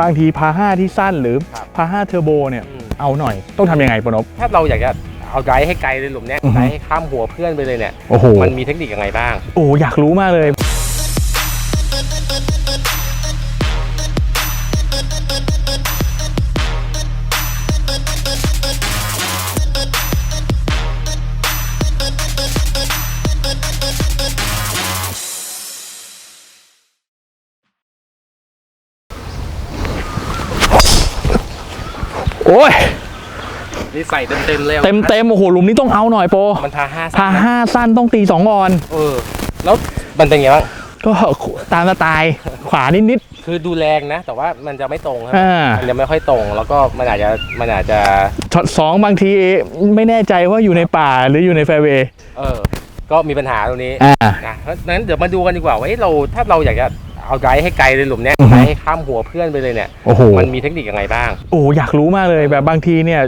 บางทีพาห้าที่สั้นหรือครับพาห้าเทอร์โบเนี่ยอืมเอาหน่อยต้องทำยังไงปนพถ้าเราอยากจะเอาไดรฟ์ให้ไกลเลยหลุมเนี้ยอือฮึไดรฟ์ให้ข้ามหัวเพื่อนไปเลยเนี่ยโอ้โหมันมีเทคนิคยังไงบ้างโอ้อยากรู้มากเลย โอ้ยนี่ใส่เต็มๆเลยเต็มเต็มๆโอ้โหหลุมนี้ต้องเอาหน่อยโปรมันพาห้าพาห้าสั้นต้องตีสองออนเออ แล้วมันเป็นไงบ้าง ก็ตามสไตล์ขวานิดคือดูแรงนะ แต่ว่ามันจะไม่ตรงครับๆอ่ามันจะไม่ค่อยตรง แล้วก็มันอาจจะมันอาจจะช็อตสองบางทีไม่แน่ใจว่าอยู่ในป่าหรืออยู่ในแฟร์เวย์เออ ก็มีปัญหาตรงนี้อ่า นะเพราะฉะนั้นเดี๋ยวมาดูกันดีกว่าว่าเอ้ยเราถ้าเราอยากจะ เอาไดรฟ์ให้ไกลเลยหลุมเนี้ยอือฮึไดรฟ์ให้ข้ามหัวเพื่อนไปเลยเนี่ยโอ้โห มันมีเทคนิคยังไงบ้าง โอ้อยากรู้มากเลยแบบบางทีเนี่ย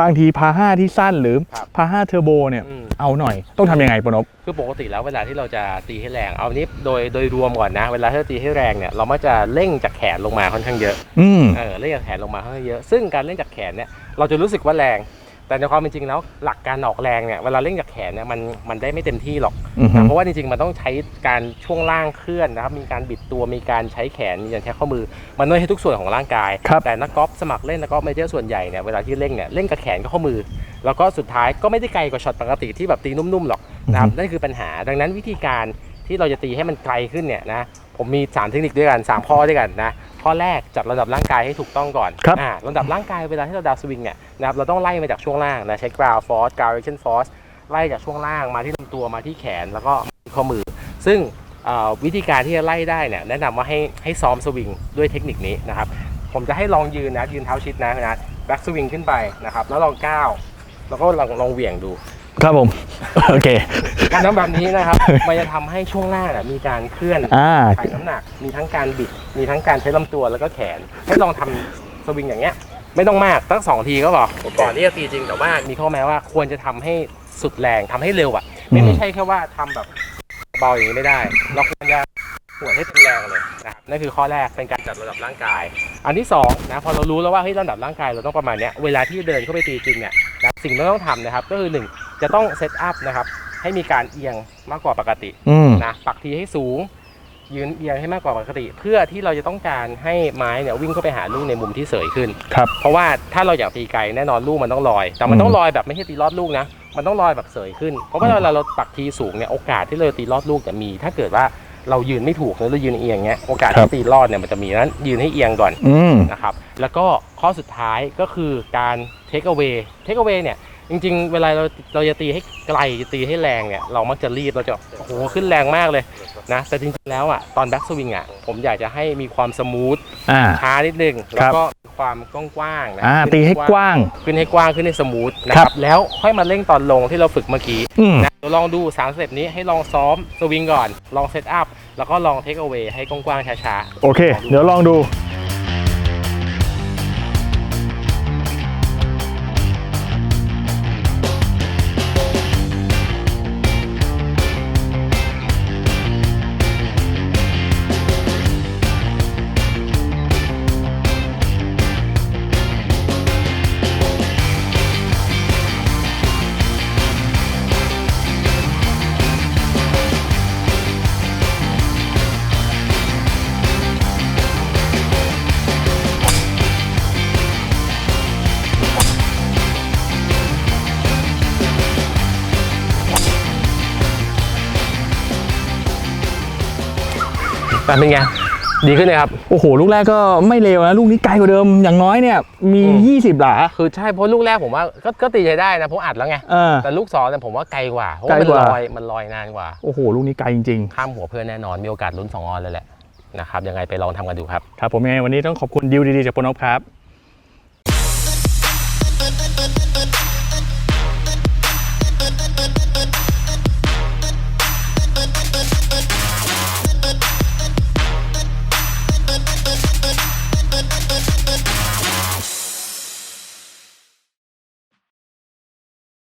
บางทีพาห้าที่สั้นหรือครับ พาห้าเทอร์โบเนี่ย อืมเอาหน่อยต้องทำยังไงปนพคือปกติแล้วเวลาที่เราจะตีให้แรง เอานี้โดยโดยรวมก่อนนะ เวลาที่เราตีให้แรงเนี่ยเรามักจะเร่งจากแขนลงมาค่อนข้างเยอะ อืม เออเร่งจากแขนลงมาค่อนข้างเยอะ ซึ่งการเร่งจากแขนเนี่ย เราจะรู้สึกว่าแรง แต่ในความเป็นจริงแล้วหลักการออกแรงเนี่ยเวลาเร่งจากแขนเนี่ยมันมันได้ไม่เต็มที่หรอกอือฮึ นะเพราะว่าจริงๆมันต้องใช้การช่วงล่างเคลื่อนนะครับมีการบิดตัวมีการใช้แขนมีการใช้ข้อมือ มันไม่ใช่ทุกส่วนของร่างกาย ครับ แต่นักกอล์ฟสมัครเล่นนักกอล์ฟเมเจอร์ส่วนใหญ่เนี่ยเวลาที่เร่งเนี่ยเร่งกับแขนกับข้อมือ แล้วก็สุดท้ายก็ไม่ได้ไกลกว่าช็อตปกติที่แบบตีนุ่มๆหรอกนะครับนั่นคือปัญหาดังนั้นวิธีการ ที่เราจะตีให้มันไกลขึ้นเนี่ยนะผมมี 3 เทคนิคด้วยกัน 3 ข้อด้วยกันนะข้อแรกจัดระดับร่างกายให้ถูกต้องก่อนครับอ่าระดับร่างกายเวลาที่เราดาวสวิงเนี่ยนะครับเราต้องไล่มาจากช่วงล่างนะใช้ ground force ground direction force ไล่จากช่วงล่างมาที่ลำตัวมาที่แขนแล้วก็ที่ข้อมือ ซึ่งเอ่อวิธีการที่จะไล่ได้เนี่ยแนะนำว่าให้ให้ซ้อมสวิงด้วยเทคนิคนี้นะครับผมจะให้ลองยืนนะยืนเท้าชิดนะนะแบ็กสวิงขึ้นไปนะครับแล้วลองก้าวแล้วก็ลองลองเหวี่ยงดู ครับผม โอเค การทำแบบนี้นะครับ มันจะทำให้ช่วงล่างน่ะมีการเคลื่อนอ่า ถ่ายน้ำหนัก มีทั้งการบิด มีทั้งการใช้ลำตัวแล้วก็แขน ให้ลองทำสวิงอย่างเงี้ย ไม่ต้องมากตั้งสองทีก็พอก่อนที่จะตีจริงแต่ว่ามีข้อแม้ว่าควรจะทำให้สุดแรงทำให้เร็วอะ ไม่อืม ไม่ใช่แค่ว่าทำแบบเบาอย่างนี้ไม่ได้ เราควรจะหัวดให้เต็มแรงเลยนะครับนั่นคือข้อแรกเป็นการจัดระดับร่างกาย อันที่สองนะพอเรารู้แล้วว่าเฮ้ยระดับร่างกายเราต้องประมาณเนี้ยเวลาที่เดินเข้าไปตีจริงเนี่ยนะสิ่งที่เราต้องทำนะครับก็คือหนึ่ง จะต้องเซตอัพนะครับให้มีการเอียงมากกว่าปกติอืมนะปักทีให้สูง ยืนเอียงให้มากกว่าปกติ เพื่อที่เราจะต้องการให้ไม้เนี่ยวิ่งเข้าไปหาลูกในมุมที่เสยขึ้น ครับ เพราะว่าถ้าเราอยากตีไกลแน่นอนลูกมันต้องลอย แต่มันอืมต้องลอยแบบไม่ใช่ตีลอดลูกนะ มันต้องลอยแบบเสยขึ้น เพราะว่าเวลาเราปักทีสูงเนี่ยโอกาสที่เราจะตีลอดลูกจะมี ถ้าเกิดว่าเรายืนไม่ถูกหรือเรายืนเอียงเงี้ยโอกาสที่ตีลอดเนี่ยมันจะมีนั้นยืนให้เอียงก่อน อืม นะครับแล้วก็ข้อสุดท้ายก็คือการ take away take away เนี่ย จริงๆ เวลาเราเราจะตีให้ไกลจะตีให้แรงเนี่ยเรามักจะรีบเราจะโอ้โหขึ้นแรงมากเลยนะแต่จริงๆแล้วอะตอนแบ็กสวิงอะผมอยากจะให้มีความสมูทอ่า ช้านิดนึงแล้วก็มีความกว้างๆนะอ่าขึ้นตีให้กว้าง ขึ้นให้กว้างขึ้นให้สมูทนะคครัรับ บแล้วค่อยมาเร่งตอนลงที่เราฝึกเมื่อกี้อืม นะเดี๋ยวลองดู3สเต็ปนี้ให้ลองซ้อมสวิงก่อน ลองเซตอัพแล้วก็ลองเทคเอา a y ให้กว้างๆช้าๆ โอเค เดี๋ยวลองดู เป็นไง ดีขึ้นเลยครับ โอ้โห ลูกแรกก็ไม่เลวนะ ลูกนี้ไกลกว่าเดิม อย่างน้อยเนี่ย มีอืม20 หลา คือใช่ เพราะลูกแรกผมว่าก็ก็ตีใช้ได้นะเพราะอัดแล้วไง เออ แต่ลูกสองเนี่ยผมว่าไกลกว่า เพราะว่ามันไกลกว่าลอย มันลอยนานกว่า โอ้โห ลูกนี้ไกลจริง ข้ามหัวเพื่อนแน่นอน มีโอกาสลุ้น2ออนเลยแหละ นะครับ ยังไงไปลองทำกันดูครับ ๆ ครับผมยังไงวันนี้ต้องขอบคุณดิวดีๆจากปนพครับ